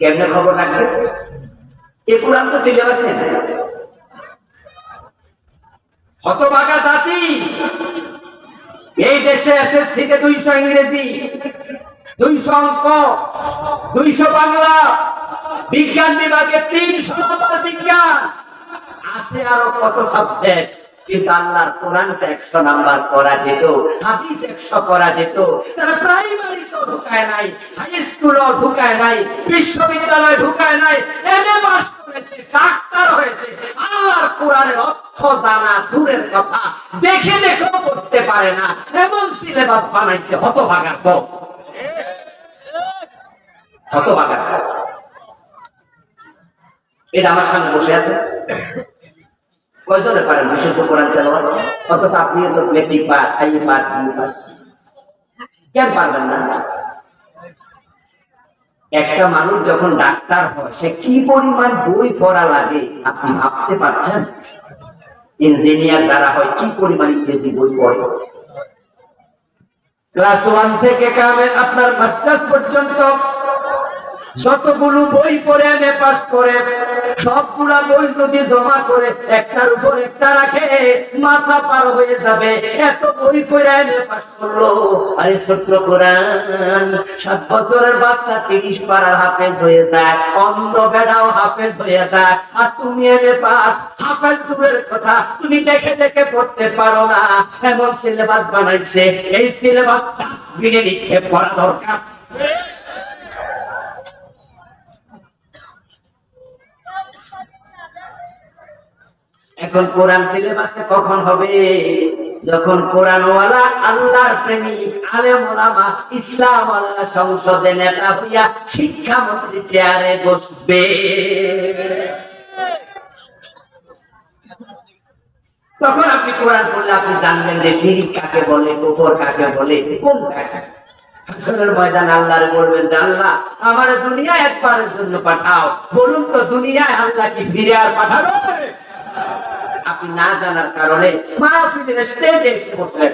কেমনে খবর রাখবে? এ কোরআন তো হতভাগা জাতি। এই দেশে এসএসসি তে দুইশো ইংরেজি, দুইশো অঙ্ক, দুইশো বাংলা, বিজ্ঞান বিভাগে তিনশো বিজ্ঞান। আছে আরও কত সাবজেক্ট কিন্তু আল্লাহর কোরআনটা একশো নাম্বার করা যেত, হাদিস একশো করা যেত। তারা প্রাইমারি তো ঢুকায় নাই হাই স্কুলও ঢুকায় নাই, বিশ্ববিদ্যালয় ঢুকায় নাই এমএ পাস করেছে, ডাক্তার হয়েছে, আল্লাহর কোরআনের অর্থ জানা দূরের কথা, দেখে দেখেও করতে পারে না। এমন সিলেবাস বানাইছে হতভাগার তো হতভাগার এটা আমার সামনে বসে আছে। কয়জনে পারেন বিশুদ্ধ কোরআন তেলাওয়াত অথচ আপনি তো মেট্রিক পাস, আই পাস, বি কেন পারবেন না? একটা মানুষ যখন ডাক্তার হয়, সে কি পরিমাণ বই পড়া লাগে আপনি ভাবতে পারছেন? ইঞ্জিনিয়ার যারা হয়, কি পরিমাণ ইংরেজি বই পড়ে? ক্লাস ওয়ান থেকে কামে আপনার মাস্টার্স পর্যন্ত যতগুলো বই পড়ে এনে পাস করে, সবগুলা বই যদি জমা করে, একটার উপর একটা রাখে, মাথা পার হয়ে যাবে। এত বই পড়ে এনে পাস করল। আরে ছোট্ট কোরআন, সাত বছরের বাচ্চা তিরিশ পাড়ার হাফেজ হয়ে যায়, অন্ধ বেড়াও হাফেজ হয়ে যায়। আর তুমি এনে পাস হাফেজ দূরের কথা তুমি দেখে দেখে পড়তে পারো না। এমন সিলেবাস বানাইছে, এই সিলেবাস ডাস্টবিনে নিক্ষেপ করা দরকার। এখন কোরআন সিলেবাসে কখন হবে? যখন কোরআনওয়ালা আল্লাহর প্রেমিক, আলেম ওলামা, ইসলাম আল্লাহ সংসদে নেতা হইয়া শিক্ষামন্ত্রী চেয়ারে বসবে। তখন আপনি কোরআন পড়লে আপনি জানবেন যে শিরিক কাকে বলে, কুফর কাকে বলে কোন কাকে ময়দান আল্লাহরে বলবেন যে, আল্লাহ, আমার দুনিয়া একবারের জন্য পাঠাও। বলুন তো দুনিয়ায় আল্লাহ কি ফিরে আর পাঠাবে? আপনি না জানার কারণে মাহফিলের স্টেজে এসে বসলে